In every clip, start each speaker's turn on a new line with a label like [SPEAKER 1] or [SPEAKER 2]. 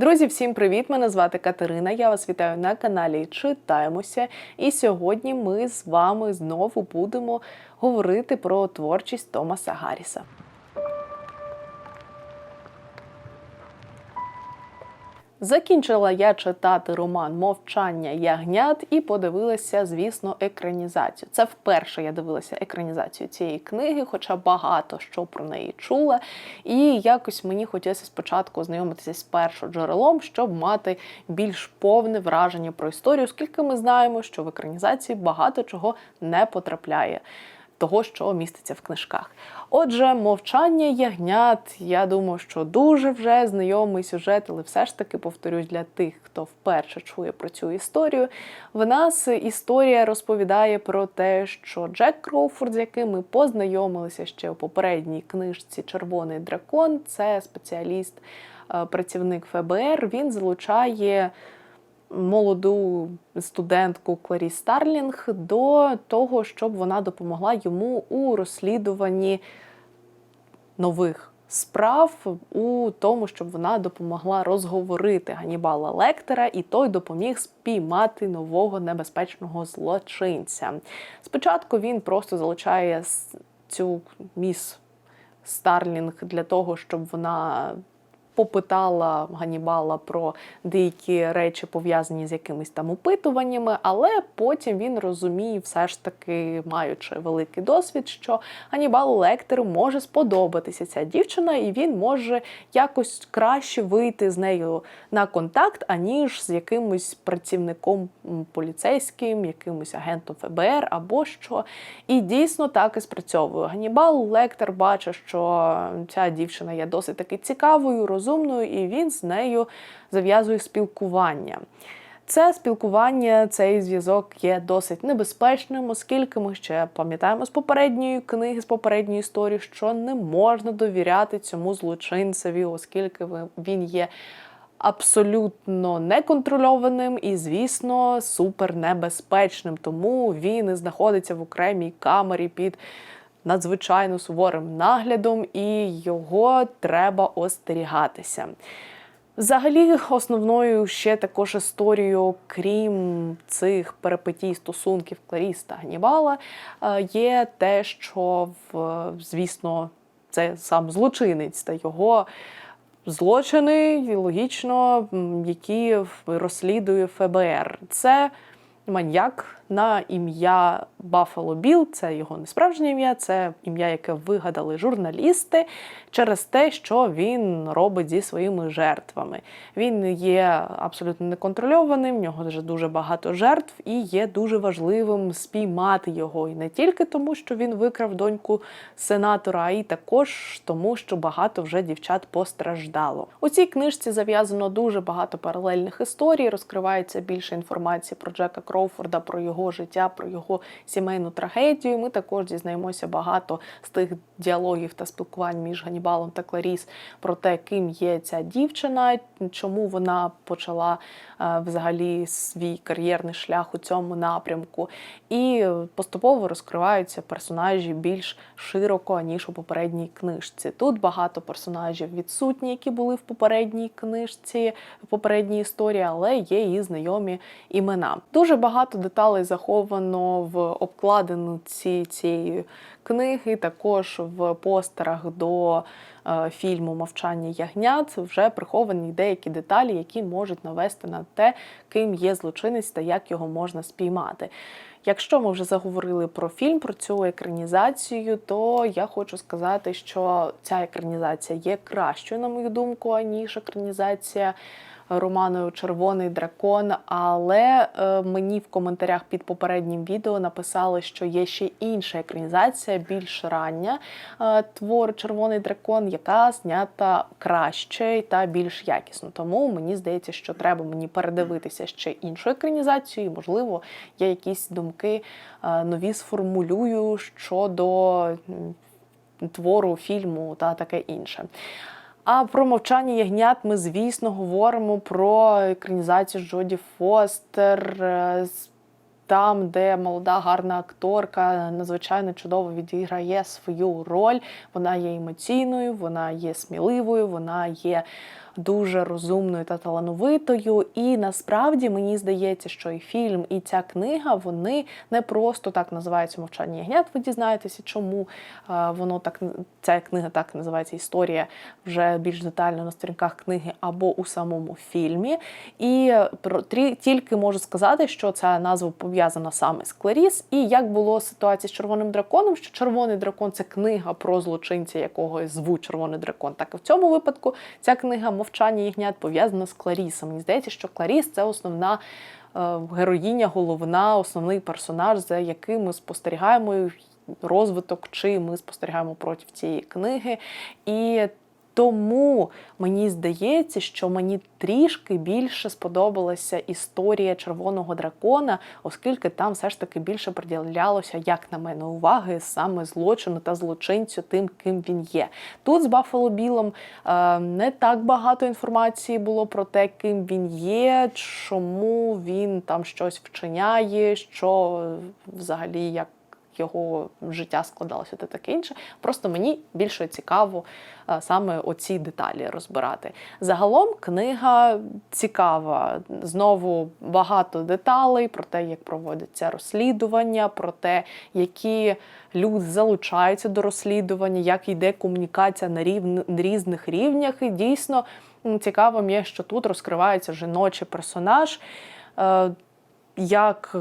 [SPEAKER 1] Друзі, всім привіт! Мене звати Катерина. Я вас вітаю на каналі Читаємося. І сьогодні ми з вами знову будемо говорити про творчість Томаса Гарріса. Закінчила я читати роман Мовчання ягнят і подивилася, звісно, екранізацію. Це вперше я дивилася екранізацію цієї книги, хоча багато що про неї чула. І якось мені хотілося спочатку ознайомитися з першим джерелом, щоб мати більш повне враження про історію, оскільки ми знаємо, що в екранізації багато чого не потрапляє. Того, що міститься в книжках. Отже, мовчання ягнят. Я думаю, що дуже вже знайомий сюжет, але все ж таки повторюсь для тих, хто вперше чує про цю історію. В нас історія розповідає про те, що Джек Кроуфорд, з яким ми познайомилися ще у попередній книжці Червоний дракон, це спеціаліст, е, працівник ФБР. Він залучає молоду студентку Кларі Старлінг до того, щоб вона допомогла йому у розслідуванні нових справ, у тому, щоб вона допомогла розговорити Ганібала Лектора, і той допоміг спіймати нового небезпечного злочинця. Спочатку він просто залучає цю міс Старлінг для того, щоб вона попитала Ганібала про деякі речі, пов'язані з якимись там опитуваннями, але потім він розуміє, все ж таки, маючи великий досвід, що Ганібалу Лектеру може сподобатися ця дівчина, і він може якось краще вийти з нею на контакт, аніж з якимось працівником поліцейським, якимось агентом ФБР або що. І дійсно так і спрацьовує. Ганібал Лектор бачить, що ця дівчина є досить таки цікавою, розумною, розумною, і він з нею зав'язує спілкування. Це спілкування, цей зв'язок є досить небезпечним, оскільки ми ще пам'ятаємо з попередньої книги, з попередньої історії, що не можна довіряти цьому злочинцеві, оскільки він є абсолютно неконтрольованим і, звісно, супернебезпечним. Тому він і знаходиться в окремій камері під надзвичайно суворим наглядом, і його треба остерігатися. Взагалі, основною ще також історією, крім цих перипетій стосунків Кларіс та Ганнібала, е, є те, що звісно, це сам злочинець та його злочини, логічно, які розслідує ФБР. Це маньяк на ім'я Баффало Біл, це його не справжнє ім'я, це ім'я, яке вигадали журналісти через те, що він робить зі своїми жертвами. Він є абсолютно неконтрольованим, в нього вже дуже багато жертв, і є дуже важливим спіймати його. І не тільки тому, що він викрав доньку сенатора, а й також тому, що багато вже дівчат постраждало. У цій книжці зав'язано дуже багато паралельних історій. Розкривається більше інформації про Джека Кроуфорда, про його його життя, про його сімейну трагедію. Ми також дізнаємося багато з тих діалогів та спілкувань між Ганібалом та Кларіс про те, ким є ця дівчина, чому вона почала е, взагалі свій кар'єрний шлях у цьому напрямку. І поступово розкриваються персонажі більш широко, ніж у попередній книжці. Тут багато персонажів відсутні, які були в попередній книжці, в попередній історії, але є і знайомі імена. Дуже багато деталей заховано в обкладинці цієї книги, також в постерах до е, фільму Мовчання ягнят вже приховані деякі деталі, які можуть навести на те, ким є злочинець та як його можна спіймати. Якщо ми вже заговорили про фільм, про цю екранізацію, то я хочу сказати, що ця екранізація є кращою, на мою думку, аніж екранізація роману Червоний дракон. Але е, мені в коментарях під попереднім відео написали, що є ще інша екранізація, більш рання е, твор Червоний дракон, яка знята краще та більш якісно. Тому мені здається, що треба мені передивитися ще іншу екранізацію, і, можливо, я якісь думки е, нові сформулюю щодо твору, фільму та таке інше. А про мовчання ягнят ми, звісно, говоримо про екранізацію Джоді Фостер. Там, де молода гарна акторка надзвичайно чудово відіграє свою роль. Вона є емоційною, вона є сміливою, вона є дуже розумною та талановитою. І насправді мені здається, що і фільм, і ця книга вони не просто так називаються мовчання ягнят. Ви дізнаєтеся, чому воно так ця книга так називається історія вже більш детально на сторінках книги або у самому фільмі. І тільки можу сказати, що ця назва саме з Кларіс. І як було ситуація з червоним драконом, що червоний дракон це книга про злочинця, якого звуть червоний дракон. Так і в цьому випадку ця книга мовчання ягнят пов'язана з Кларісом. Мені здається, що Кларіс це основна. е, Героїня, головна, основний персонаж, за яким ми спостерігаємо розвиток, чи ми спостерігаємо проти цієї книги. І тому мені здається, що мені трішки більше сподобалася історія червоного дракона, оскільки там все ж таки більше приділялося, як на мене, уваги саме злочину та злочинцю, тим, ким він є. Тут з Баффало Білом е, не так багато інформації було про те, ким він є, чому він там щось вчиняє, що взагалі як його життя складалося та таке інше. Просто мені більше цікаво е, саме оці деталі розбирати. Загалом книга цікава. Знову багато деталей про те, як проводиться розслідування, про те, які люди залучаються до розслідування, як йде комунікація на рівн... різних рівнях. І дійсно цікаво є, що тут розкривається жіночий персонаж. е, Як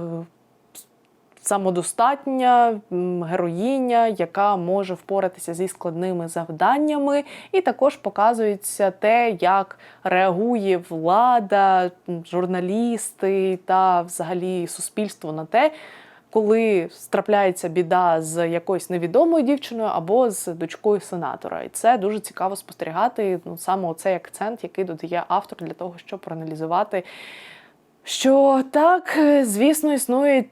[SPEAKER 1] самодостатня героїня, яка може впоратися зі складними завданнями, і також показується те, як реагує влада, журналісти та взагалі суспільство на те. Коли страпляється біда з якоюсь невідомою дівчиною або з дочкою сенатора, і це дуже цікаво спостерігати. Ну саме оцей акцент, який додає автор для того, щоб проаналізувати що так, е, звісно, існують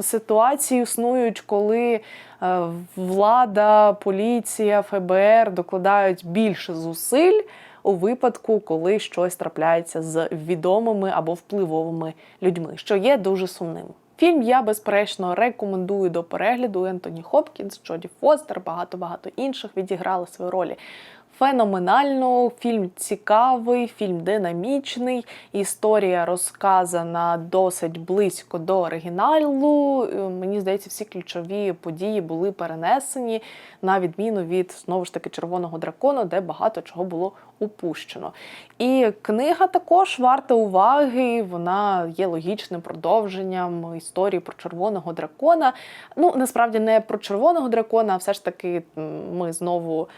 [SPEAKER 1] ситуації, існують, коли е, влада, поліція, ФБР докладають більше зусиль у випадку, коли щось трапляється з відомими або впливовими людьми, що є дуже сумним. Фільм я безперечно рекомендую до перегляду. Ентоні Хопкінс, Джоді Фостер, багато багато інших відіграли свої ролі. Феноменально, фільм цікавий, фільм динамічний. Історія розказана досить близько до оригіналу. Е, Мені здається, всі ключові події були перенесені на відміну від знову ж таки червоного дракону, де багато чого було упущено. І книга також варта уваги. Вона є логічним продовженням історії про червоного дракона. Ну насправді не про червоного дракона, а все ж таки ми знову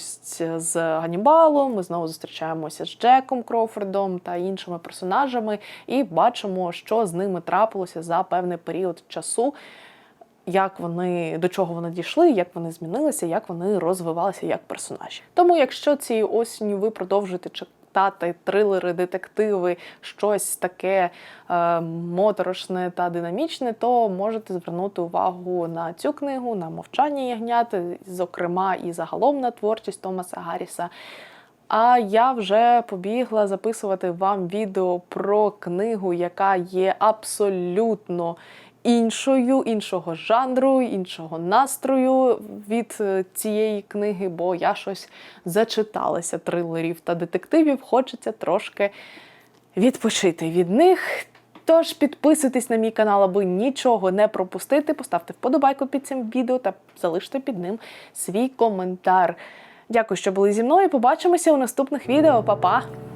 [SPEAKER 1] зустрічаємось з Ганібалом, ми знову зустрічаємося з Джеком Кроуфордом та іншими персонажами, і бачимо, що з ними трапилося за певний період часу. Як вони до чого вони дійшли, як вони змінилися, як вони розвивалися як персонажі. Тому, якщо цієї осінню ви продовжуєте читати трилери, детективи, щось таке е, моторошне та динамічне, то можете звернути увагу на цю книгу, на мовчання ягнят, зокрема і загалом на творчість Томаса Гарріса. А я вже побігла записувати вам відео про книгу, яка є абсолютно іншою, іншого жанру, іншого настрою від е, цієї книги, бо я щось зачиталася трилерів та детективів. Хочеться трошки відпочити від них. Тож підписуйтесь на мій канал, аби нічого не пропустити. Поставте вподобайку під цим відео та залиште під ним свій коментар. Дякую, що були зі мною. Побачимося у наступних відео. Па-па!